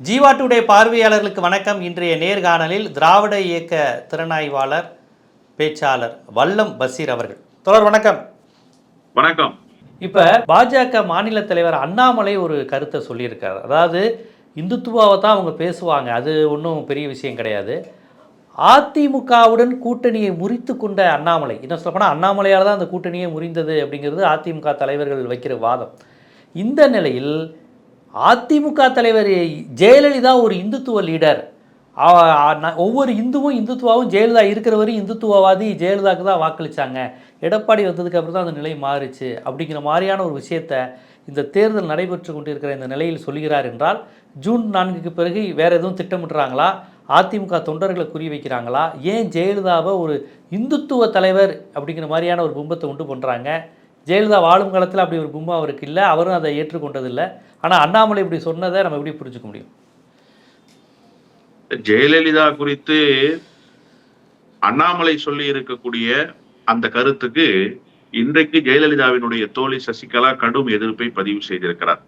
Jeeva today பார்வையாளர்களுக்கு வணக்கம். இன்றைய நேர்காணலில் திராவிட இயக்க திறனாய்வாளர் பேச்சாளர் வல்லம் பசீர் அவர்கள். தொடர் வணக்கம். வணக்கம். இப்போ பாஜக மாநில தலைவர் அண்ணாமலை ஒரு கருத்தை சொல்லியிருக்காரு. அதாவது இந்துத்துவாவை தான் அவங்க பேசுவாங்க. அது ஒன்றும் பெரிய விஷயம் கிடையாது. அதிமுகவுடன் கூட்டணியை முறித்து கொண்ட அண்ணாமலை இன்னும் சொல்லப்போனால் அண்ணாமலையால் தான் அந்த கூட்டணியை முறிந்தது அப்படிங்கிறது அதிமுக தலைவர்கள் வைக்கிற வாதம். இந்த நிலையில் அதிமுக தலைவர் ஜெயலலிதா ஒரு இந்துத்துவ லீடர். ஒவ்வொரு இந்துவும் இந்துத்துவாவும் ஜெயலலிதா இருக்கிற வரையும் இந்துத்துவவாதி ஜெயலலிதாவுக்கு தான் வாக்களிச்சாங்க. எடப்பாடி வந்ததுக்கு அப்புறம் தான் அந்த நிலை மாறுச்சு. அப்படிங்கிற மாதிரியான ஒரு விஷயத்தை இந்த தேர்தல் நடைபெற்று கொண்டிருக்கிற இந்த நிலையில் சொல்கிறார் என்றால் ஜூன் நான்குக்கு பிறகு வேறு எதுவும் திட்டமிட்டுறாங்களா அதிமுக தொண்டர்களை குறி வைக்கிறாங்களா? ஏன் ஜெயலலிதாவை ஒரு இந்துத்துவ தலைவர் அப்படிங்கிற மாதிரியான ஒரு பிம்பத்தை உண்டு பண்ணுறாங்க ஜெயலலிதா வாழும் காலத்தில் அப்படி ஒரு பிம்பம் அவருக்கு இல்லை அவரும் அதை ஏற்றுக்கொண்டதில்லை. ஆனால் அண்ணாமலை இப்படி சொன்னதை நம்ம எப்படி புரிஞ்சுக்க முடியும்? ஜெயலலிதா குறித்து அண்ணாமலை சொல்லி இருக்கக்கூடிய அந்த கருத்துக்கு இன்றைக்கு ஜெயலலிதாவினுடைய தோழி சசிகலா கடும் எதிர்ப்பை பதிவு செய்திருக்கிறார்.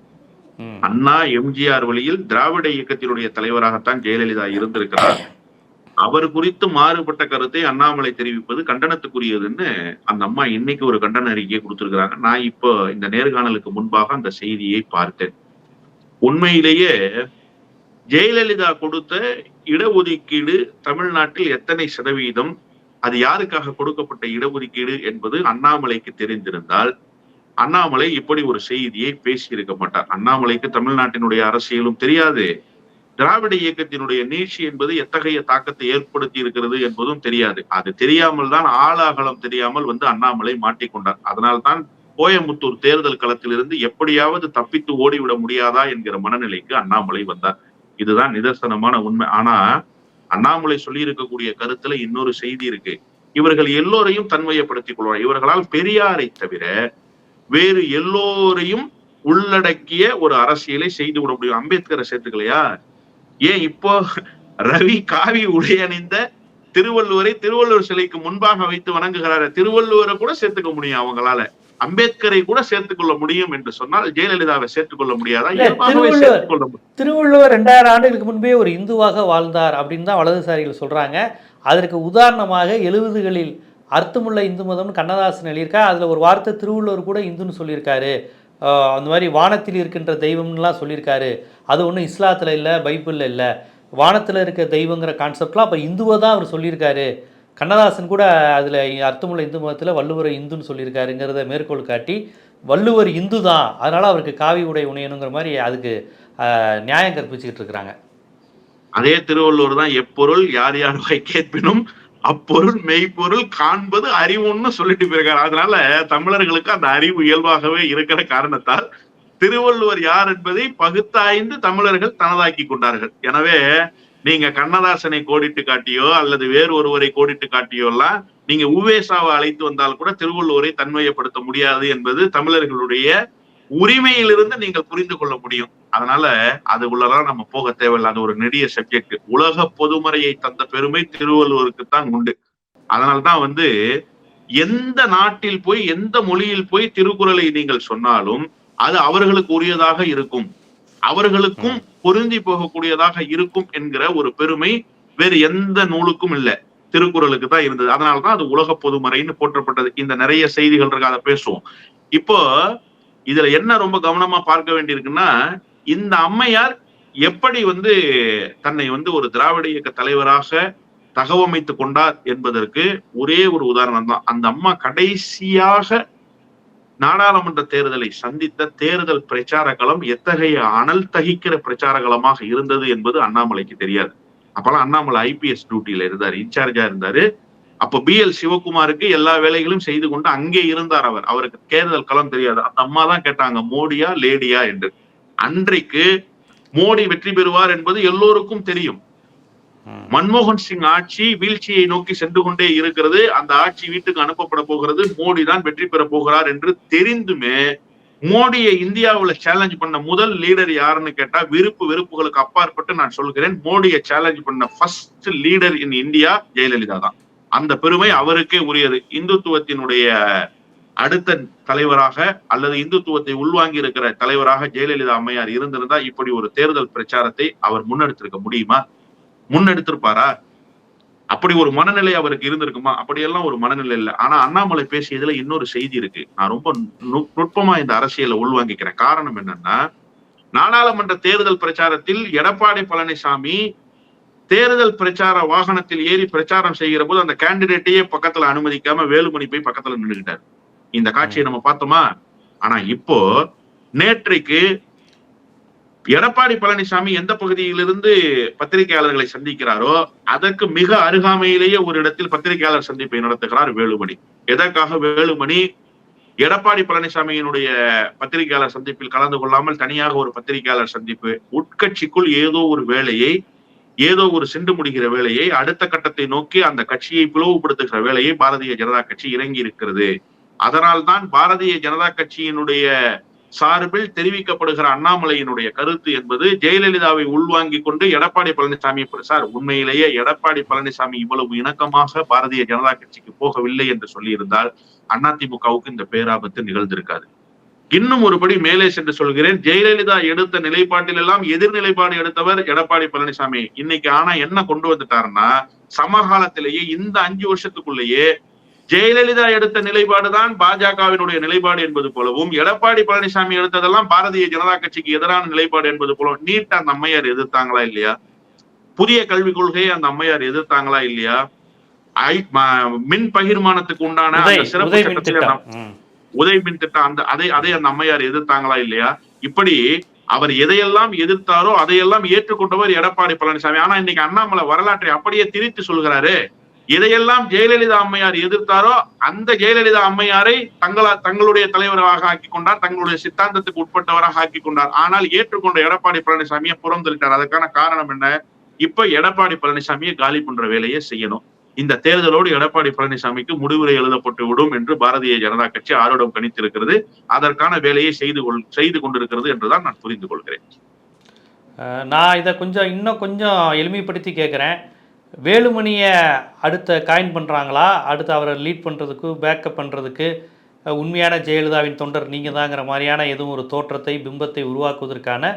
அண்ணா எம்ஜிஆர் வழியில் திராவிட இயக்கத்தினுடைய தலைவராகத்தான் ஜெயலலிதா இருந்திருக்கிறார். அவர் குறித்து மாறுபட்ட கருத்தை அண்ணாமலை தெரிவிப்பது கண்டனத்துக்குரியதுன்னு அந்த அம்மா இன்னைக்கு ஒரு கண்டன அறிக்கையை கொடுத்திருக்கிறாங்க. நான் இப்போ இந்த நேர்காணலுக்கு முன்பாக அந்த செய்தியை பார்த்தேன். உண்மையிலேயே ஜெயலலிதா கொடுத்த இடஒதுக்கீடு தமிழ்நாட்டில் எத்தனை சதவீதம் அது யாருக்காக கொடுக்கப்பட்ட இடஒதுக்கீடு என்பது அண்ணாமலைக்கு தெரிந்திருந்தால் அண்ணாமலை இப்படி ஒரு செய்தியை பேசியிருக்க மாட்டார். அண்ணாமலைக்கு தமிழ்நாட்டினுடைய அரசியலும் தெரியாது. திராவிட இயக்கத்தினுடைய நீட்சி என்பது எத்தகைய தாக்கத்தை ஏற்படுத்தி இருக்கிறது என்பதும் தெரியாது. அது தெரியாமல் தான் ஆளாகலம் தெரியாமல் வந்து அண்ணாமலை மாட்டிக்கொண்டார். அதனால்தான் கோயம்புத்தூர் தேர்தல் களத்திலிருந்து எப்படியாவது தப்பித்து ஓடிவிட முடியாதா என்கிற மனநிலைக்கு அண்ணாமலை வந்தார். இதுதான் நிதர்சனமான உண்மை. ஆனா அண்ணாமலை சொல்லி இருக்கக்கூடிய கருத்துல இன்னொரு செய்தி இருக்கு. இவர்கள் எல்லோரையும் தன்மையப்படுத்திக் கொள்வார். இவர்களால் பெரியாரை தவிர வேறு எல்லோரையும் உள்ளடக்கிய ஒரு அரசியலை செய்து விட முடியும். அம்பேத்கரை சேர்த்துக்கலையா? ஏன் இப்போ ரவி காவி உடை அணிந்த திருவள்ளுவரை திருவள்ளுவர் சிலைக்கு முன்பாக வைத்து வணங்குகிறாரு? திருவள்ளுவரை கூட சேர்த்துக்க முடியும் அவங்களால. அம்பேத்கரை கூட சேர்த்துக் கொள்ள முடியும் என்று சொன்னால் ஜெயலலிதாவை சேர்த்துக் கொள்ள முடியாதா திருவள்ளுவர் ரெண்டாயிரம் ஆண்டுகளுக்கு முன்பே ஒரு இந்துவாக வாழ்ந்தார் அப்படின்னு தான் வலதுசாரிகள் சொல்கிறாங்க அதற்கு உதாரணமாக எழுபதுகளில் அர்த்தமுள்ள இந்து மதம்னு கண்ணதாசன் எழுதியிருக்கார். அதில் ஒரு வார்த்தை திருவள்ளுவர் கூட இந்துன்னு சொல்லியிருக்காரு. அந்த மாதிரி வானத்தில் இருக்கின்ற தெய்வம்லாம் சொல்லியிருக்காரு. அது ஒன்றும் இஸ்லாத்தில் இல்லை பைபிளில் இல்லை. வானத்தில் இருக்க தெய்வங்கிற கான்செப்ட்லாம் அப்போ இந்துவை தான் அவர் சொல்லியிருக்காரு. கண்ணதாசன் கூட அதில் அர்த்தமுள்ள இந்து மதத்தில் வள்ளுவர் இந்துன்னு சொல்லியிருக்காருங்கிறத மேற்கோள் காட்டி வள்ளுவர் இந்து தான் அதனால் அவருக்கு காவி உடை உணையணுங்கிற மாதிரி அதுக்கு நியாயம் கற்பிச்சுக்கிட்டு இருக்கிறாங்க. அதே திருவள்ளுவர் தான் எப்பொருள் யார் யார் வாய் கேட்பினும் அப்பொருள் மெய்ப்பொருள் காண்பது அறிவுன்னு சொல்லிட்டு போயிருக்காரு. அதனால தமிழர்களுக்கு அந்த அறிவு இயல்பாகவே இருக்கிற காரணத்தால் திருவள்ளுவர் யார் என்பதை பகுத்தாய்ந்து தமிழர்கள் தனதாக்கி கொண்டார்கள். எனவே நீங்க கண்ணதாசனை கோடிட்டு காட்டியோ அல்லது வேறு ஒருவரை கோடிட்டு காட்டியோ எல்லாம் நீங்க உவேசாவை அழைத்து வந்தால் கூட திருவள்ளுவரை தன்மையப்படுத்த முடியாது என்பது தமிழர்களுடைய உரிமையிலிருந்து நீங்கள் புரிந்து கொள்ள முடியும். அதனால அது உள்ளதான் நம்ம போக தேவையில்லை அது ஒரு நெடிய சப்ஜெக்ட் உலக பொதுமறையை தந்த பெருமை திருவள்ளுவருக்கு தான் உண்டு. அதனால்தான் வந்து எந்த நாட்டில் போய் எந்த மொழியில் போய் திருக்குறளை நீங்கள் சொன்னாலும் அது அவர்களுக்கு உரியதாக இருக்கும். அவர்களுக்கும் பொருந்தி போகக்கூடியதாக இருக்கும் என்கிற ஒரு பெருமை வேறு எந்த நூலுக்கும் இல்ல. திருக்குறளுக்கு தான் இருந்தது. அதனாலதான் அது உலக பொதுமறைன்னு போற்றப்பட்டது. இந்த நிறைய செய்திகள் இருக்கு அதை பேசுவோம். இப்போ இதுல என்ன ரொம்ப கவனமா பார்க்க வேண்டியிருக்குன்னா இந்த அம்மையார் எப்படி வந்து தன்னை வந்து ஒரு திராவிட இயக்க தலைவராக தகவமைத்து கொண்டார் என்பதற்கு ஒரே ஒரு உதாரணம் தான் அந்த அம்மா கடைசியாக நாடாளுமன்ற தேர்தலை சந்தித்த தேர்தல் பிரச்சார களம் எத்தகைய அனல் தகிக்கிற பிரச்சார களமாக இருந்தது என்பது அண்ணாமலைக்கு தெரியாது. அப்பெல்லாம் அண்ணாமலை ஐபிஎஸ் டியூட்டியில இருந்தாரு இன்சார்ஜா இருந்தாரு. அப்ப பி எல் சிவகுமாருக்கு எல்லா வேலைகளும் செய்து கொண்டு அங்கே இருந்தார் அவர். அவருக்கு தேர்தல் களம் தெரியாது. அந்த அம்மா தான் கேட்டாங்க மோடியா லேடியா என்று. அன்றைக்கு மோடி வெற்றி பெறுவார் என்பது எல்லோருக்கும் தெரியும். மன்மோகன் சிங் ஆட்சி வீழ்ச்சியை நோக்கி சென்று கொண்டே இருக்கிறது. அந்த ஆட்சி வீட்டுக்கு அனுப்பப்பட போகிறது. மோடி தான் வெற்றி பெற போகிறார் என்று தெரிந்துமே மோடியை இந்தியாவுல சேலஞ்ச் பண்ண முதல் லீடர் யாருன்னு கேட்டா விருப்பு வெறுப்புகளுக்கு அப்பாற்பட்டு நான் சொல்கிறேன். மோடியை சேலஞ்ச் பண்ண first leader in India Jayalalithaa தான் அந்த பெருமை அவருக்கே உரியது. இந்துத்துவத்தினுடைய அடுத்த தலைவராக அல்லது இந்துத்துவத்தை உள்வாங்கி இருக்கிற தலைவராக ஜெயலலிதா அம்மையார் இருந்திருந்தா இப்படி ஒரு தேர்தல் பிரச்சாரத்தை அவர் முன்னெடுத்திருக்க முடியுமா? முன்னெடுத்திருப்பாரா? அப்படி ஒரு மனநிலை அவருக்கு இருந்திருக்குமா? அப்படியெல்லாம் ஒரு மனநிலை இல்லை. ஆனா அண்ணாமலை பேசியதுல இன்னொரு செய்தி இருக்கு. நான் ரொம்ப நுட்- நுட்பமா இந்த அரசியலை உள்வாங்கிக்கிறேன். காரணம் என்னன்னா நாடாளுமன்ற தேர்தல் பிரச்சாரத்தில் எடப்பாடி பழனிசாமி தேர்தல் பிரச்சார வாகனத்தில் ஏறி பிரச்சாரம் செய்கிற போது அந்த கேண்டிடேட்டையே பக்கத்துல அனுமதிக்காம வேலுமணி போய் பக்கத்துல நின்றுகிட்டாரு இந்த காட்சியை நம்ம பார்த்தோமா? ஆனா இப்போ நேற்றைக்கு எடப்பாடி பழனிசாமி எந்த பகுதியிலிருந்து பத்திரிகையாளர்களை சந்திக்கிறாரோ அதற்கு மிக அருகாமையிலேயே ஒரு இடத்தில் பத்திரிகையாளர் சந்திப்பை நடத்துகிறார் வேலுமணி. எதற்காக வேலுமணி? எடப்பாடி பழனிசாமியினுடைய பத்திரிகையாளர் சந்திப்பில் கலந்து கொள்ளாமல் தனியாக ஒரு பத்திரிகையாளர் சந்திப்பு உட்கட்சிக்குள் ஏதோ ஒரு வேலையை ஏதோ ஒரு சிண்டு முடிகிற வேலையை அடுத்த கட்டத்தை நோக்கி அந்த கட்சியை பிளவுபடுத்துகிற வேலையை பாரதிய ஜனதா கட்சி இறங்கி இருக்கிறது அதனால்தான் பாரதிய ஜனதா கட்சியினுடைய சார்பில் தெரிவிக்கப்படுகிற அண்ணாமலையினுடைய கருத்து என்பது ஜெயலலிதாவை உள்வாங்கிக் கொண்டு எடப்பாடி பழனிசாமி சார் உண்மையிலேயே எடப்பாடி பழனிசாமி இவ்வளவு இணக்கமாக பாரதிய ஜனதா கட்சிக்கு போகவில்லை என்று சொல்லியிருந்தால் அதிமுகவுக்கு இந்த பேராபத்து நிகழ்ந்திருக்காது. இன்னும் ஒருபடி மேலே சென்று சொல்கிறேன் ஜெயலலிதா எடுத்த நிலைப்பாட்டில் எல்லாம் எதிர்நிலைப்பாடு எடுத்தவர் எடப்பாடி பழனிசாமி. இன்னைக்கு ஆனா என்ன கொண்டு வந்துட்டாருன்னா சமகாலத்திலேயே இந்த அஞ்சு வருஷத்துக்குள்ளேயே ஜெயலலிதா எடுத்த நிலைப்பாடுதான் பாஜகவினுடைய நிலைப்பாடு என்பது போலவும் எடப்பாடி பழனிசாமி எடுத்ததெல்லாம் பாரதிய ஜனதா கட்சிக்கு எதிரான நிலைப்பாடு என்பது போலவும் நீட் அந்த அம்மையார் எதிர்த்தாங்களா இல்லையா? புதிய கல்விக் கொள்கையை அந்த அம்மையார் எதிர்த்தாங்களா இல்லையா? மின் பகிர்மானத்துக்கு உண்டான சிறப்பு உதய் மின் சட்டத்தை அந்த திட்டம் ம். உதய் மின் திட்டம் அந்த அதை அதை அந்த அம்மையார் எதிர்த்தாங்களா இல்லையா? இப்படி அவர் எதையெல்லாம் எதிர்த்தாரோ அதையெல்லாம் ஏற்றுக்கொண்டவர் எடப்பாடி பழனிசாமி. ஆனா இன்னைக்கு அண்ணாமலை வரலாற்றை அப்படியே திரித்து சொல்கிறாரு. எதையெல்லாம் ஜெயலலிதா அம்மையார் எதிர்த்தாரோ அந்த ஜெயலலிதா அம்மையாரை தங்களா தங்களுடைய தலைவராக ஆக்கி கொண்டார் தங்களுடைய சித்தாந்தத்துக்கு உட்பட்டவராக ஆக்கி கொண்டார். ஆனால் ஏற்றுக்கொண்ட எடப்பாடி பழனிசாமியை புறம் அதுக்கான காரணம் என்ன? இப்ப எடப்பாடி பழனிசாமியை காலி பண்ற வேலையை செய்யணும். இந்த தேர்தலோடு எடப்பாடி பழனிசாமிக்கு முடிவுரை எழுதப்பட்டு விடும் என்று பாரதிய ஜனதா கட்சி ஆரோடம் கணித்திருக்கிறது. அதற்கான வேலையை செய்து கொள் செய்து கொண்டிருக்கிறது என்றுதான் நான் புரிந்து கொள்கிறேன். நான் இதை கொஞ்சம் இன்னும் கொஞ்சம் எளிமைப்படுத்தி கேட்குறேன். வேலுமணியை அடுத்த காயின் பண்ணுறாங்களா அடுத்து அவரை லீட் பண்ணுறதுக்கு பேக்கப் பண்ணுறதுக்கு உண்மையான ஜெயலலிதாவின் தொண்டர் நீங்கள் தாங்கிற மாதிரியான எதுவும் ஒரு தோற்றத்தை பிம்பத்தை உருவாக்குவதற்கான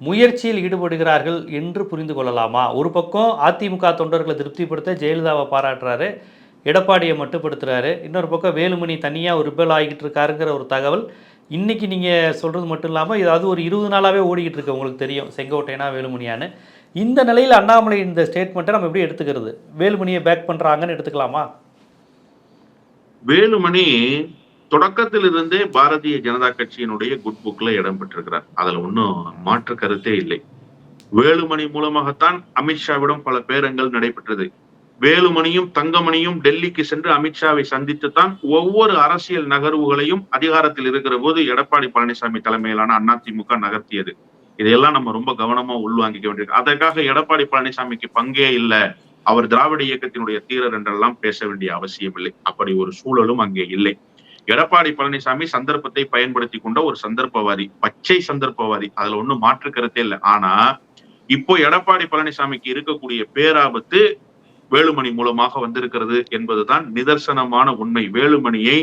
முயற்சியில் ஈடுபடுகிறார்கள் என்று புரிந்து கொள்ளலாமா? ஒரு பக்கம் அதிமுக தொண்டர்களை திருப்திப்படுத்த ஜெயலலிதாவை பாராட்டுறாரு எடப்பாடியை மட்டுப்படுத்துகிறாரு இன்னொரு பக்கம் வேலுமணி தனியாக ஒரு ரிபல் ஆகிட்டு இருக்காருங்கிற ஒரு தகவல் இன்றைக்கி நீங்கள் சொல்கிறது மட்டும் இல்லாமல் இது அது ஒரு இருபது நாளாகவே ஓடிக்கிட்டு இருக்கு உங்களுக்கு தெரியும். செங்கோட்டையனா வேலுமணியான்னு. இந்த நிலையில் அண்ணாமலை இந்த ஸ்டேட்மெண்ட்டை நம்ம எப்படி எடுத்துக்கிறது? வேலுமணியை பேக் பண்ணுறாங்கன்னு எடுத்துக்கலாமா? வேலுமணி தொடக்கத்திலிருந்தே பாரதிய ஜனதா கட்சியினுடைய குட் புக்ல இடம் பெற்றிருக்கிறார். அதுல ஒன்றும் மாற்று கருத்தே இல்லை. வேலுமணி மூலமாகத்தான் அமித்ஷாவிடம் பல பேரங்கள் நடைபெற்றது. வேலுமணியும் தங்கமணியும் டெல்லிக்கு சென்று அமித்ஷாவை சந்தித்துத்தான் ஒவ்வொரு அரசியல் நகர்வுகளையும் அதிகாரத்தில் இருக்கிற போது எடப்பாடி பழனிசாமி தலைமையிலான அதிமுக நகர்த்தியது. இதையெல்லாம் நம்ம ரொம்ப கவனமா உள்வாங்கிக்க வேண்டியிருக்கு. அதற்காக எடப்பாடி பழனிசாமிக்கு பங்கே இல்ல. அவர் திராவிட இயக்கத்தினுடைய தீரர் என்றெல்லாம் பேச வேண்டிய அவசியம் இல்லை. அப்படி ஒரு சூழலும் அங்கே இல்லை. எடப்பாடி பழனிசாமி சந்தர்ப்பத்தை பயன்படுத்தி கொண்ட ஒரு சந்தர்ப்பவாதி பச்சை சந்தர்ப்பவாதி. அதுல ஒண்ணும் மாற்று கருத்தே இல்லை. ஆனா இப்போ எடப்பாடி பழனிசாமிக்கு இருக்கக்கூடிய பேராபத்து வேலுமணி மூலமாக வந்திருக்கிறது என்பதுதான் நிதர்சனமான உண்மை. வேலுமணியை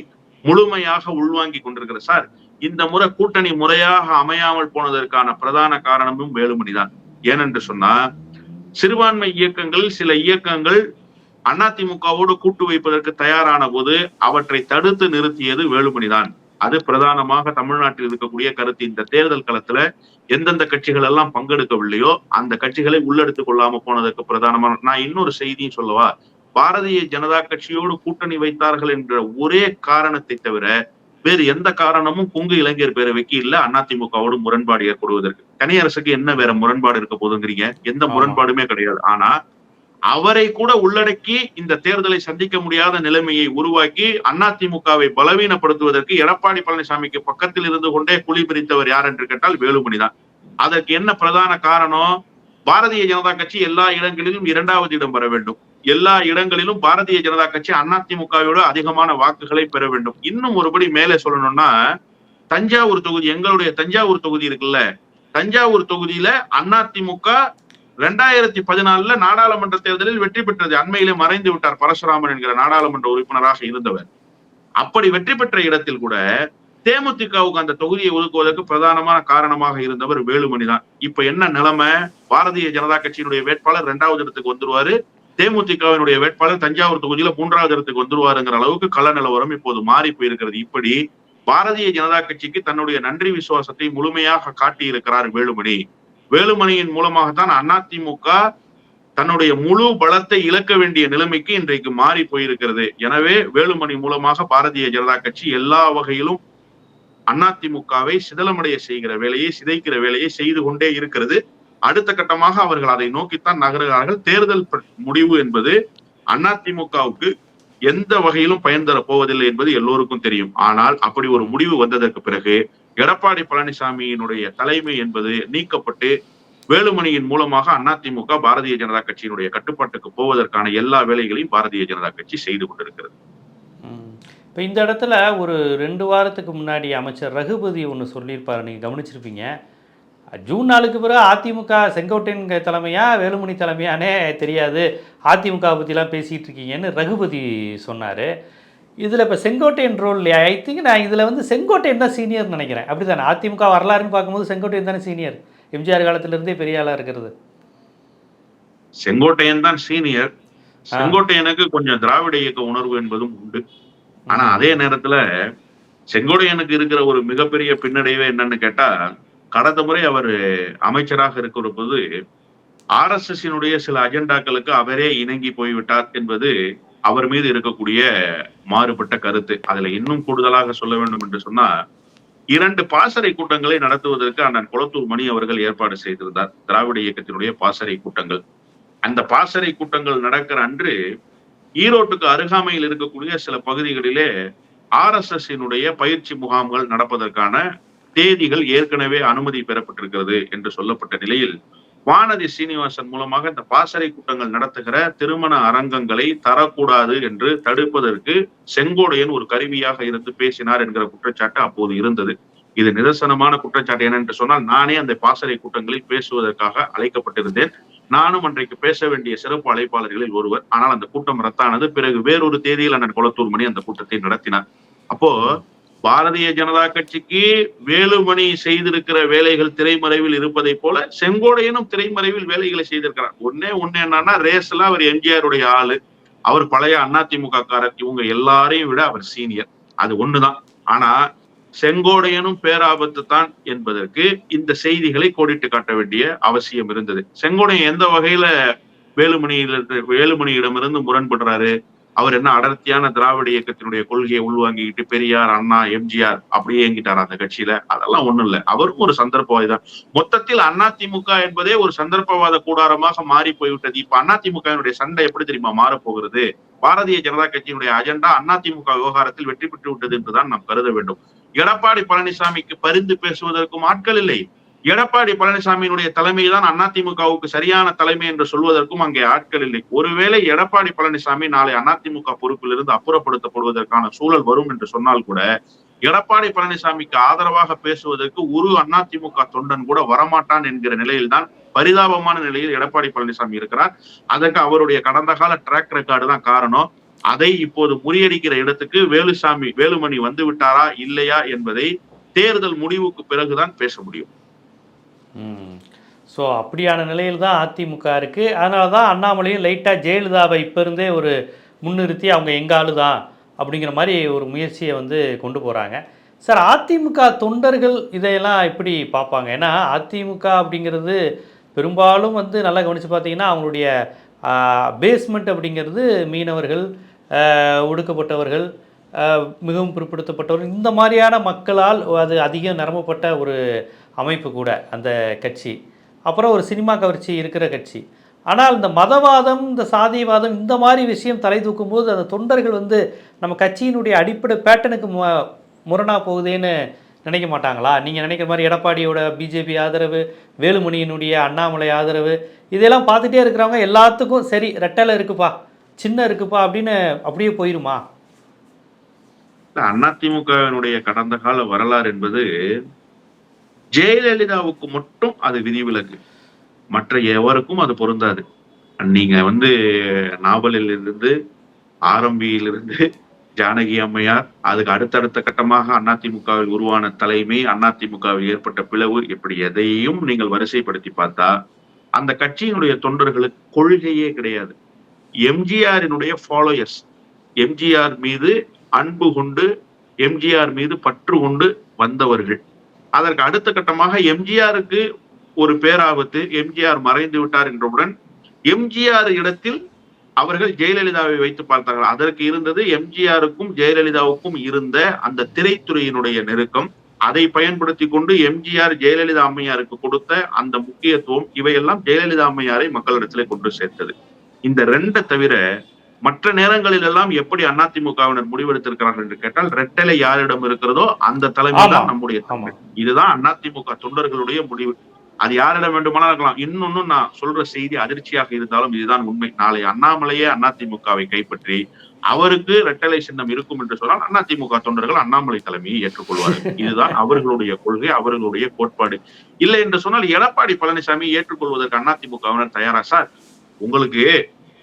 முழுமையாக உள்வாங்கி கொண்டிருக்கிற சார் இந்த முறை கூட்டணி முறையாக அமையாமல் போனதற்கான பிரதான காரணமும் வேலுமணி தான். ஏனென்று சொன்னா சிறுபான்மை இயக்கங்கள் சில இயக்கங்கள் அதிமுகவோடு கூட்டு வைப்பதற்கு தயாரான போது அவற்றை தடுத்து நிறுத்தியது வேலுமணிதான் அது பிரதானமாக தமிழ்நாட்டில் இருக்கக்கூடிய கருத்து. இந்த தேர்தல் களத்துல எந்தெந்த கட்சிகள் எல்லாம் பங்கெடுக்கவில்லையோ அந்த கட்சிகளை உள்ளெடுத்துக் கொள்ளாம போனதற்கு பிரதானமான நான் இன்னொரு செய்தியும் சொல்லவா பாரதிய ஜனதா கட்சியோடு கூட்டணி வைத்தார்கள் என்ற ஒரே காரணத்தை தவிர வேறு எந்த காரணமும் கொங்கு இளைஞர் பேரவைக்கு இல்ல அதிமுகவோடு முரண்பாடு ஏற்படுவதற்கு. தனியரசுக்கு என்ன வேற முரண்பாடு இருக்க போதுங்கிறீங்க எந்த. முரண்பாடுமே கிடையாது. ஆனா அவரை கூட உள்ளடக்கி இந்த தேர்தலை சந்திக்க முடியாத நிலைமையை உருவாக்கி அதிமுகவை பலவீனப்படுத்துவதற்கு எடப்பாடி பழனிசாமிக்கு பக்கத்தில் இருந்து கொண்டே குழி பிரித்தவர் யார் என்று கேட்டால் வேலுமணிதான் அதற்கு என்ன பிரதான காரணம்? பாரதிய ஜனதா கட்சி எல்லா இடங்களிலும் இரண்டாவது இடம் பெற வேண்டும். எல்லா இடங்களிலும் பாரதிய ஜனதா கட்சி அதிமுகவோட அதிகமான வாக்குகளை பெற வேண்டும். இன்னும் ஒருபடி மேலே சொல்லணும்னா தஞ்சாவூர் தொகுதி எங்களுடைய தஞ்சாவூர் தொகுதி இருக்குல்ல தஞ்சாவூர் தொகுதியில அதிமுக ரெண்டாயிரத்தி பதினாலுல நாடாளுமன்ற தேர்தலில் வெற்றி பெற்றது. அண்மையிலே மறைந்து விட்டார் பரசுராமன் என்கிற நாடாளுமன்ற உறுப்பினராக இருந்தவர். அப்படி வெற்றி பெற்ற இடத்தில் கூட தேமுதிகவுக்கு அந்த தொகுதியை ஒதுக்குவதற்கு பிரதானமான காரணமாக இருந்தவர் வேலுமணி தான் இப்ப என்ன நிலைமை? பாரதிய ஜனதா கட்சியினுடைய வேட்பாளர் இரண்டாவது இடத்துக்கு வந்துருவாரு. தேமுதிகவினுடைய வேட்பாளர் தஞ்சாவூர் தொகுதியில மூன்றாவது இடத்துக்கு வந்துருவாருங்கிற அளவுக்கு கள நிலவரம் இப்போது மாறி போயிருக்கிறது. இப்படி பாரதிய ஜனதா கட்சிக்கு தன்னுடைய நன்றி விசுவாசத்தை முழுமையாக காட்டியிருக்கிறார் வேலுமணி. வேலுமணியின் மூலமாகத்தான் அதிமுக தன்னுடைய முழு பலத்தை இழக்க வேண்டிய நிலைமைக்கு இன்றைக்கு மாறி போயிருக்கிறது. எனவே வேலுமணி மூலமாக பாரதிய ஜனதா கட்சி எல்லா வகையிலும் அதிமுகவை சிதலமடைய செய்கிற வேலையை சிதைக்கிற வேலையை செய்து கொண்டே இருக்கிறது. அடுத்த கட்டமாக அவர்கள் அதை நோக்கித்தான் நகருகிறார்கள். தேர்தல் முடிவு என்பது அதிமுகவுக்கு எந்த வகையிலும் பயன் தரப் போவதில்லை என்பது எல்லோருக்கும் தெரியும். ஆனால் அப்படி ஒரு முடிவு வந்ததற்கு பிறகு எடப்பாடி பழனிசாமியினுடைய தலைமை என்பது நீக்கப்பட்டு வேலுமணியின் மூலமாக அதிமுக பாரதிய ஜனதா கட்சியினுடைய கட்டுப்பாட்டுக்கு போவதற்கான எல்லா வேலைகளையும் பாரதிய ஜனதா கட்சி செய்து கொண்டிருக்கிறது. இப்போ இந்த இடத்துல ஒரு ரெண்டு வாரத்துக்கு முன்னாடி அமைச்சர் ரகுபதி ஒன்று சொல்லியிருப்பார். நீங்கள் கவனிச்சிருப்பீங்க. ஜூன் நாளுக்கு பிறகு அதிமுக செங்கோட்டையன் தலைமையா வேலுமணி தலைமையானே தெரியாது. அதிமுக பற்றிலாம் பேசிகிட்டு இருக்கீங்கன்னு ரகுபதி சொன்னார். இதில் இப்போ செங்கோட்டையன் ரோல் இல்லையா? ஐ திங்க் நான் இதில் வந்து செங்கோட்டையன் தான் சீனியர்னு நினைக்கிறேன். அப்படி தானே அதிமுக வரலாறுன்னு பார்க்கும்போது செங்கோட்டையன் தானே சீனியர் எம்ஜிஆர் காலத்திலிருந்தே பெரிய ஆளாக இருக்கிறது. செங்கோட்டையன் தான் சீனியர் செங்கோட்டையனுக்கு கொஞ்சம் திராவிட இயக்க உணர்வு என்பதும் உண்டு. ஆனா அதே நேரத்துல செங்கோட்டையனுக்கு இருக்கிற ஒரு மிகப்பெரிய பின்னடைவே என்னன்னு கேட்டா கடந்த முறை அவர் அமைச்சராக இருக்கிற போது ஆர் எஸ் சில அஜெண்டாக்களுக்கு அவரே இணங்கி போய்விட்டார் என்பது அவர் மீது இருக்கக்கூடிய மாறுபட்ட கருத்து. அதுல இன்னும் கூடுதலாக சொல்ல வேண்டும் என்று சொன்னா இரண்டு பாசறை கூட்டங்களை நடத்துவதற்கு அண்ணன் குளத்தூர் மணி அவர்கள் ஏற்பாடு செய்திருந்தார். திராவிட இயக்கத்தினுடைய பாசறை கூட்டங்கள். அந்த பாசறை கூட்டங்கள் நடக்கிற அன்று ஈரோட்டுக்கு அருகாமையில் இருக்கக்கூடிய சில பகுதிகளிலே ஆர் எஸ் பயிற்சி முகாம்கள் நடப்பதற்கான தேதிகள் ஏற்கனவே அனுமதி பெறப்பட்டிருக்கிறது என்று சொல்லப்பட்ட நிலையில் வானதி சீனிவாசன் மூலமாக இந்த பாசறை கூட்டங்கள் நடத்துகிற திருமண அரங்கங்களை தரக்கூடாது என்று தடுப்பதற்கு செங்கோடையன் ஒரு கருவியாக இருந்து பேசினார் என்கிற குற்றச்சாட்டு அப்போது இருந்தது. இது நிதர்சனமான குற்றச்சாட்டு என்னென்று சொன்னால் நானே அந்த பாசறை கூட்டங்களில் பேசுவதற்காக அழைக்கப்பட்டிருந்தேன். நானும் அன்றைக்கு பேச வேண்டிய சிறப்பு அழைப்பாளர்களில் ஒருவர். ஆனால் அந்த கூட்டம் ரத்தானது. பிறகு வேறொரு தேதியில் அண்ணன் குளத்தூர் மணி அந்த கூட்டத்தை நடத்தினார். அப்போ பாரதிய ஜனதா கட்சிக்கு வேலுமணி செய்திருக்கிற வேலைகள் திரைமறைவில் இருப்பதை போல செங்கோடையனும் திரைமறைவில் வேலைகளை செய்திருக்கிறார். ஒன்னே ஒண்ணு என்னன்னா ரேஸ்ல அவர் எம்ஜிஆருடைய ஆளு. அவர் பழைய அதிமுக காரர் இவங்க எல்லாரையும் விட அவர் சீனியர். அது ஒண்ணுதான். ஆனா செங்கோடையனும் பேராபத்து தான் என்பதற்கு இந்த செய்திகளை கோடிட்டு காட்ட வேண்டிய அவசியம் இருந்தது. செங்கோடையன் எந்த வகையில வேலுமணியில வேலுமணியிடமிருந்து முரண்படுறாரு? அவர் என்ன அடர்த்தியான திராவிட இயக்கத்தினுடைய கொள்கையை உள்வாங்கிக்கிட்டு பெரியார் அண்ணா எம்ஜிஆர் அப்படியே இயங்கிட்டார் அந்த கட்சியில. அதெல்லாம் ஒண்ணும் இல்ல. அவரும் ஒரு சந்தர்ப்பவாதி தான் மொத்தத்தில் அதிமுக என்பதே ஒரு சந்தர்ப்பவாத கூடாரமாக மாறி போய்விட்டது. இப்ப அதிமுகவினுடைய சண்டை எப்படி தெரியுமா மாறப் போகிறது பாரதிய ஜனதா கட்சியினுடைய அஜெண்டா அதிமுக விவகாரத்தில் வெற்றி பெற்று விட்டது என்றுதான் நாம் கருத வேண்டும். எடப்பாடி பழனிசாமிக்கு பரிந்து பேசுவதற்கும் ஆட்கள் இல்லை. எடப்பாடி பழனிசாமியினுடைய தலைமைதான் அதிமுகவுக்கு சரியான தலைமை என்று சொல்வதற்கும் அங்கே ஆட்கள் இல்லை. ஒருவேளை எடப்பாடி பழனிசாமி நாளை அதிமுக பொறுப்பிலிருந்து அப்புறப்படுத்தப்படுவதற்கான சூழல் வரும் என்று சொன்னால் கூட எடப்பாடி பழனிசாமிக்கு ஆதரவாக பேசுவதற்கு ஒரு அதிமுக தொண்டன் கூட வரமாட்டான் என்கிற நிலையில்தான் பரிதாபமான நிலையில் எடப்பாடி பழனிசாமி இருக்கிறார். அதற்கு அவருடைய கடந்த கால ட்ராக் ரெக்கார்டு தான் காரணம். அதை இப்போது முறியடிக்கிற இடத்துக்கு வேலுசாமி வேலுமணி வந்து விட்டாரா இல்லையா என்பதை தேர்தல் முடிவுக்கு பிறகுதான் பேச முடியும். ஸோ அப்படியான நிலையில் தான் அதிமுக இருக்குது அதனால தான் அண்ணாமலையும் லைட்டாக ஜெயலலிதாவை இப்போ இருந்தே ஒரு முன்னிறுத்தி அவங்க எங்கள் ஆளு தான் அப்படிங்கிற மாதிரி ஒரு முயற்சியை வந்து கொண்டு போகிறாங்க சார் அதிமுக தொண்டர்கள் இதையெல்லாம் எப்படி பார்ப்பாங்க? ஏன்னா அதிமுக அப்படிங்கிறது பெரும்பாலும் வந்து நல்லா கவனித்து பார்த்தீங்கன்னா அவங்களுடைய பேஸ்மெண்ட் அப்படிங்கிறது மீனவர்கள் ஒடுக்கப்பட்டவர்கள் மிகவும் பிற்படுத்தப்பட்டவர். இந்த மாதிரியான மக்களால் அது அதிகம் நிரம்பப்பட்ட ஒரு அமைப்பு கூட அந்த கட்சி. அப்புறம் ஒரு சினிமா கவர்ச்சி இருக்கிற கட்சி. ஆனால் இந்த மதவாதம் இந்த சாதியவாதம் இந்த மாதிரி விஷயம் தலை தூக்கும்போது அந்த தொண்டர்கள் வந்து நம்ம கட்சியினுடைய அடிப்படை பேட்டனுக்கு மு முரணாக போகுதேன்னு நினைக்க மாட்டாங்களா? நீங்கள் நினைக்கிற மாதிரி எடப்பாடியோட பிஜேபி ஆதரவு வேலுமணியினுடைய அண்ணாமலை ஆதரவு இதெல்லாம் பார்த்துட்டே இருக்கிறவங்க எல்லாத்துக்கும் சரி ரெட்டலை இருக்குப்பா சின்ன இருக்குப்பா அப்படின்னு அப்படியே போயிருமா? அதிமுகவினுடைய கடந்த கால வரலாறு என்பது ஜெயலலிதாவுக்கு மட்டும் அது விதிவிலக்கு. மற்ற எவருக்கும் அது பொருந்தாது. நீங்க வந்து நாவலில் இருந்து ஆரம்பியிலிருந்து ஜானகி அம்மையார் அதுக்கு அடுத்தடுத்த கட்டமாக அதிமுகவில் உருவான தலைமை அதிமுகவில் ஏற்பட்ட பிளவு இப்படி எதையும் நீங்கள் வரிசைப்படுத்தி பார்த்தா அந்த கட்சியினுடைய தொண்டர்களுக்கு கொள்கையே கிடையாது. எம்ஜிஆரினுடைய ஃபாலோயர்ஸ் எம்ஜிஆர் மீது அன்பு கொண்டு எம்ஜிஆர் மீது பற்று கொண்டு வந்தவர்கள். அதற்கு அடுத்த கட்டமாக எம்ஜிஆருக்கு ஒரு பேராபத்து எம்ஜிஆர் மறைந்து விட்டார் என்றவுடன் எம்ஜிஆர் இடத்தில் அவர்கள் ஜெயலலிதாவை வைத்து பார்த்தார்கள். அதற்கு இருந்தது எம்ஜிஆருக்கும் ஜெயலலிதாவுக்கும் இருந்த அந்த திரைத்துறையினுடைய நெருக்கம். அதை பயன்படுத்தி கொண்டு எம்ஜிஆர் ஜெயலலிதா அம்மையாருக்கு கொடுத்த அந்த முக்கியத்துவம் இவையெல்லாம் ஜெயலலிதா அம்மையாரை மக்களிடத்திலே கொண்டு சேர்த்தது. இந்த ரெண்டை தவிர மற்ற நேரங்களில் எல்லாம் எப்படி அதிமுகவினர் முடிவெடுத்திருக்கிறார்கள் என்று கேட்டால் ரெட்டலை யாரிடம் இருக்கிறதோ அந்த தலைமை. தான் நம்முடைய. தலைமை. இதுதான் அதிமுக தொண்டர்களுடைய முடிவு அது யாரிடம் வேண்டுமானாலும் இருக்கலாம் இன்னொன்னு நான் சொல்ற செய்தி அதிர்ச்சியாக இருந்தாலும் இதுதான் உண்மை நாளை அண்ணாமலையே அதிமுகவை கைப்பற்றி அவருக்கு ரெட்டலை சின்னம் இருக்கும் என்று சொன்னால் அதிமுக தொண்டர்கள் அண்ணாமலை தலைமையை ஏற்றுக்கொள்வார்கள் இதுதான் அவர்களுடைய கொள்கை அவர்களுடைய கோட்பாடு இல்லை என்று சொன்னால் எடப்பாடி பழனிசாமி ஏற்றுக்கொள்வதற்கு அதிமுகவினர் தயாரா சார் உங்களுக்கு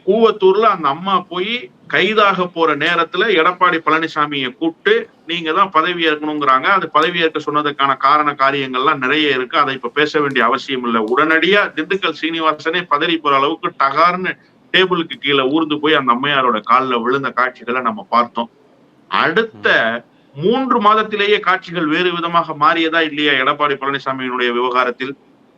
கூவத்தூர்ல அந்த அம்மா போய் கைதாக போற நேரத்துல எடப்பாடி பழனிசாமியை கூப்பிட்டு நீங்க தான் பதவி ஏற்கணுங்கிறாங்க அது பதவி ஏற்க சொன்னதுக்கான காரண காரியங்கள்லாம் நிறைய இருக்கு. அதை இப்ப பேச வேண்டிய அவசியம் இல்லை. உடனடியா திண்டுக்கல் சீனிவாசனே பதறி போற அளவுக்கு டகார்னு டேபிளுக்கு கீழே ஊர்ந்து போய் அந்த அம்மையாரோட காலில் விழுந்த காட்சிகளை நம்ம பார்த்தோம். அடுத்த மூன்று மாதத்திலேயே காட்சிகள் வேறு விதமாக மாறியதா இல்லையா எடப்பாடி பழனிசாமியினுடைய விவகாரத்தில்?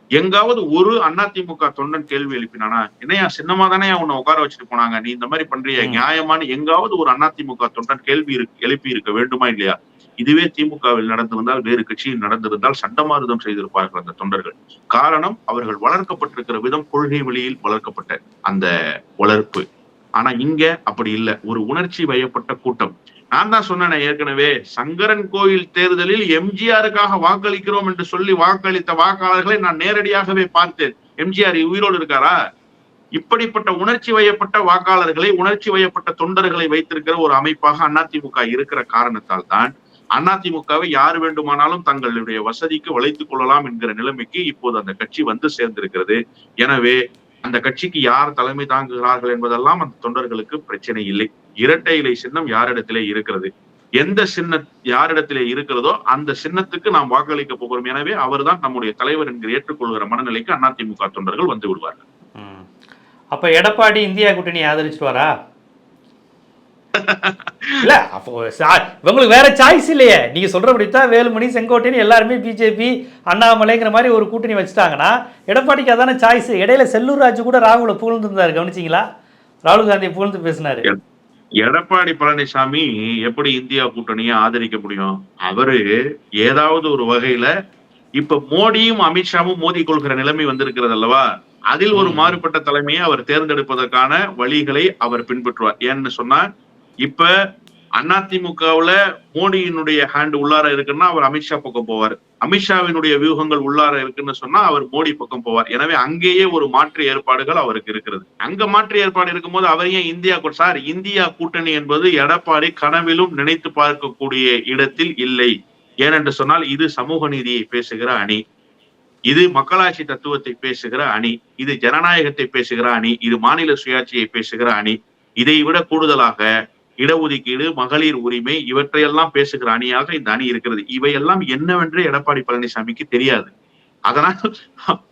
எங்காவது ஒரு அதிமுக தொண்டன் கேள்வி எழுப்பினானா என்னையா சின்னமா தானே உன்னை உட்கார வச்சுட்டு போனாங்க நீ இந்த மாதிரி பண்றிய. நியாயமான எங்காவது ஒரு அதிமுக தொண்டன் கேள்வி எழுப்பி இருக்க வேண்டுமா இல்லையா? இதுவே திமுகவில் நடந்திருந்தால் வேறு கட்சியில் நடந்திருந்தால் சண்டமாருதம் செய்திருப்பார்கள் அந்த தொண்டர்கள். காரணம் அவர்கள் வளர்க்கப்பட்டிருக்கிற விதம் கொள்கை வழியில் வளர்க்கப்பட்ட அந்த வளர்ப்பு. ஆனா இங்க அப்படி இல்ல. ஒரு உணர்ச்சி வயப்பட்ட கூட்டம். நான் தான் சொன்னேன் ஏற்கனவே சங்கரன் கோயில் தேர்தலில் எம்ஜிஆருக்காக வாக்களிக்கிறோம் என்று சொல்லி வாக்களித்த வாக்காளர்களை நான் நேரடியாகவே பார்த்தேன். எம்ஜிஆர் உயிரோடு இருக்காரா? இப்படிப்பட்ட உணர்ச்சி வயப்பட்ட வாக்காளர்களை உணர்ச்சி வயப்பட்ட தொண்டர்களை வைத்திருக்கிற ஒரு அமைப்பாக அதிமுக இருக்கிற காரணத்தால் தான் அதிமுகவை யார் வேண்டுமானாலும் தங்களுடைய வசதிக்கு வளைத்துக் கொள்ளலாம் என்கிற நிலைமைக்கு இப்போது அந்த கட்சி வந்து சேர்ந்திருக்கிறது. எனவே அந்த கட்சிக்கு யார் தலைமை தாங்குகிறார்கள் என்பதெல்லாம் அந்த தொண்டர்களுக்கு பிரச்சனை இல்லை. இரட்டை இலை சின்னம் யாரிடத்திலே இருக்கிறது? எந்த சின்ன யாரிடத்திலே இருக்கிறதோ அந்த சின்னத்துக்கு நாம் வாக்களிக்க போகிறோம். எனவே அவர்தான் நம்முடைய தலைவர் என்கிற ஏற்றுக்கொள்கிற மனநிலைக்கு அதிமுக தொண்டர்கள் வந்து விடுவார்கள். அப்ப எடப்பாடி இந்தியா கூட்டணி ஆதரிச்சுட்டு இல்ல அப்போ இவங்களுக்கு வேற சாய்ஸ் இல்லையே. நீங்க சொல்றபடி தான் வேலுமணி செங்கோட்டையன் எல்லாருமே பிஜேபி அண்ணாமலைங்கிற மாதிரி ஒரு கூட்டணி வச்சுட்டாங்கன்னா எடப்பாடிக்கு அதான சாய்ஸ் இடையில செல்லூர் ராஜு கூட ராகுல புகழ்ந்துருந்தாரு கவனிச்சிங்களா? ராகுல் காந்தி புகழ்ந்து பேசினாரு. எடப்பாடி பழனிசாமி எப்படி இந்தியா கூட்டணியை ஆதரிக்க முடியும்? அவரு ஏதாவது ஒரு வகையில இப்ப மோடியும் அமித்ஷாவும் மோதி கொள்கிற நிலைமை வந்திருக்கிறது அல்லவா? அதில் ஒரு. மாறுபட்ட தலைமையை அவர் தேர்ந்தெடுப்பதற்கான வழிகளை அவர் பின்பற்றுவார். ஏன்னு சொன்னா இப்ப அதிமுகவுல மோடியினுடைய ஹேண்ட் உள்ளார இருக்குன்னா அவர் அமித்ஷா பக்கம் போவார். அமித்ஷாவினுடைய வியூகங்கள் உள்ளார இருக்குன்னு சொன்னா அவர் மோடி பக்கம் போவார். எனவே அங்கேயே ஒரு மாற்று ஏற்பாடுகள் அவருக்கு இருக்கிறது. அங்க மாற்று ஏற்பாடு இருக்கும்போது அவர் ஏன் இந்தியா சார் இந்தியா கூட்டணி என்பது எடப்பாடி கனவிலும் நினைத்து பார்க்கக்கூடிய இடத்தில் இல்லை. ஏனென்று சொன்னால் இது சமூக நீதியை பேசுகிற அணி. இது மக்களாட்சி தத்துவத்தை பேசுகிற அணி. இது ஜனநாயகத்தை பேசுகிற அணி. இது மாநில சுயாட்சியை பேசுகிற அணி. இதை விட கூடுதலாக இடஒதுக்கீடு மகளிர் உரிமை இவற்றையெல்லாம் பேசுகிற அணியாக இந்த அணி இருக்கிறது. இவையெல்லாம் என்னவென்று எடப்பாடி பழனிசாமிக்கு தெரியாது. அதனால்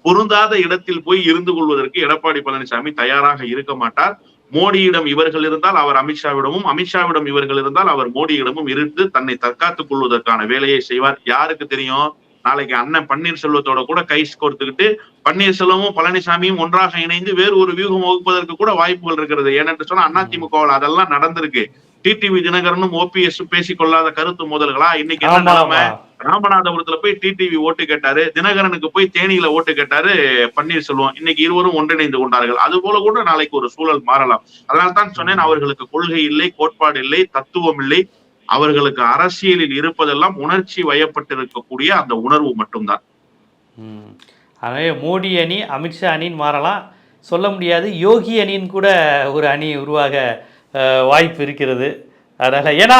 பொருந்தாத இடத்தில் போய் இருந்து கொள்வதற்கு எடப்பாடி பழனிசாமி தயாராக இருக்க மாட்டார். மோடியிடம் இவர்கள் இருந்தால் அவர் அமித்ஷாவிடமும் அமித்ஷாவிடம் இவர்கள் இருந்தால் அவர் மோடியிடமும் இருந்து தன்னை தற்காத்துக் கொள்வதற்கான வேலையை செய்வார். யாருக்கு தெரியும்? நாளைக்கு அண்ணன் பன்னீர்செல்வத்தோட கூட கை கோர்த்துக்கிட்டு பன்னீர்செல்வமும் பழனிசாமியும் ஒன்றாக இணைந்து வேறு ஒரு வியூகம் வகுப்பதற்கு கூட வாய்ப்புகள் இருக்கிறது. ஏனென்று சொன்னா அதிமுகவில் அதெல்லாம் நடந்திருக்கு. டிடிவி தினகரனும் ஓபிஎஸ் பேசிக் கொள்ளாத கருத்து மோதல்களா? இன்னைக்கு என்ன நிலைமை? ராமநாதபுரத்துல போய் டிடிவி ஓட்டு கேட்டாரு. தினகரனுக்கு போய் தேனியில ஓட்டு கேட்டாரு பன்னீர்செல்வம் இன்னைக்கு இருவரும் ஒன்றிணைந்து கொண்டார்கள். அது போல கூட நாளைக்கு ஒரு சூழல் மாறலாம். அதனால தான் சொன்னேன் அவர்களுக்கு கொள்கை இல்லை கோட்பாடு இல்லை தத்துவம் இல்லை. அவர்களுக்கு அரசியலில் இருப்பதெல்லாம் உணர்ச்சி வயப்பட்டிருக்கக்கூடிய அந்த உணர்வு மட்டும்தான். அதே மோடி அணி அமித்ஷா அணின்னு மாறலாம். சொல்ல முடியாது. யோகி அணின்னு கூட ஒரு அணி உருவாக வாய்ப்பு இருக்கிறது. அதனால் ஏன்னா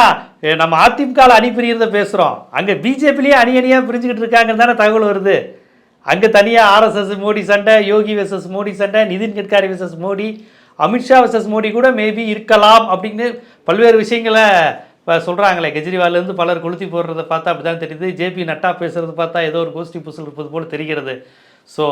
நம்ம அதிமுகவில் அணி பிரியறத பேசுகிறோம் அங்கே பிஜேபிலேயே அணி அணியாக பிரிஞ்சுக்கிட்டு இருக்காங்கன்னு தானே தகவல் வருது. அங்கே தனியாக ஆர்எஸ்எஸ் மோடி சண்டை யோகி வெர்சஸ் மோடி சண்டை நிதின் கட்காரி வெர்சஸ் மோடி அமித்ஷா வெர்சஸ் மோடி கூட மேபி இருக்கலாம் அப்படின்னு பல்வேறு விஷயங்களை இப்போ சொல்கிறாங்களே கெஜ்ரிவால்லேருந்து பலர் கொளுத்தி போடுறத பார்த்தா அப்படி தான் தெரியுது ஜேபி நட்டா பேசுகிறது பார்த்தா ஏதோ ஒரு கோஷ்டி புசல் இருப்பது போல் தெரிகிறது. ஸோ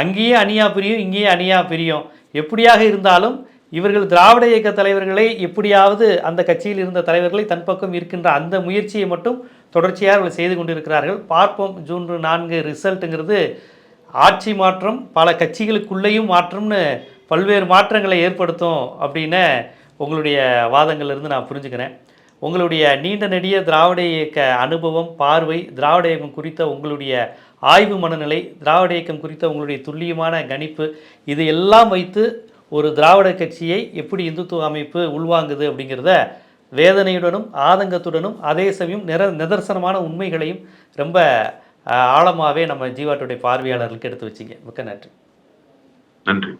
அங்கேயே அணியா பிரியும் இங்கேயே அணியா பிரியும். எப்படியாக இருந்தாலும் இவர்கள் திராவிட இயக்க தலைவர்களை எப்படியாவது அந்த கட்சியில் இருந்த தலைவர்களை தன் பக்கம் இருக்கின்ற அந்த முயற்சியை மட்டும் தொடர்ச்சியாக அவர்கள் செய்து கொண்டிருக்கிறார்கள். பார்ப்போம் ஜூன் நான்கு ரிசல்ட்டுங்கிறது ஆட்சி மாற்றம் பல கட்சிகளுக்குள்ளேயும் மாற்றம்னு பல்வேறு மாற்றங்களை ஏற்படுத்தும் அப்படின்னு உங்களுடைய வாதங்கள்லேருந்து நான் புரிஞ்சுக்கிறேன். உங்களுடைய நீண்ட நெடிய திராவிட இயக்க அனுபவம் பார்வை திராவிட இயக்கம் குறித்த உங்களுடைய ஆய்வு மனநிலை திராவிட இயக்கம் குறித்த உங்களுடைய துல்லியமான கணிப்பு இது எல்லாம் வைத்து ஒரு திராவிட கட்சியை எப்படி இந்துத்துவ அமைப்பு உள்வாங்குது அப்படிங்கிறத வேதனையுடனும் ஆதங்கத்துடனும் அதே சமயம் நிர நிதர்சனமான உண்மைகளையும் ரொம்ப ஆழமாகவே நம்ம ஜீவாட்டுடைய பார்வையாளர்களுக்கு எடுத்து வச்சிங்க. மிக்க நன்றி. நன்றி.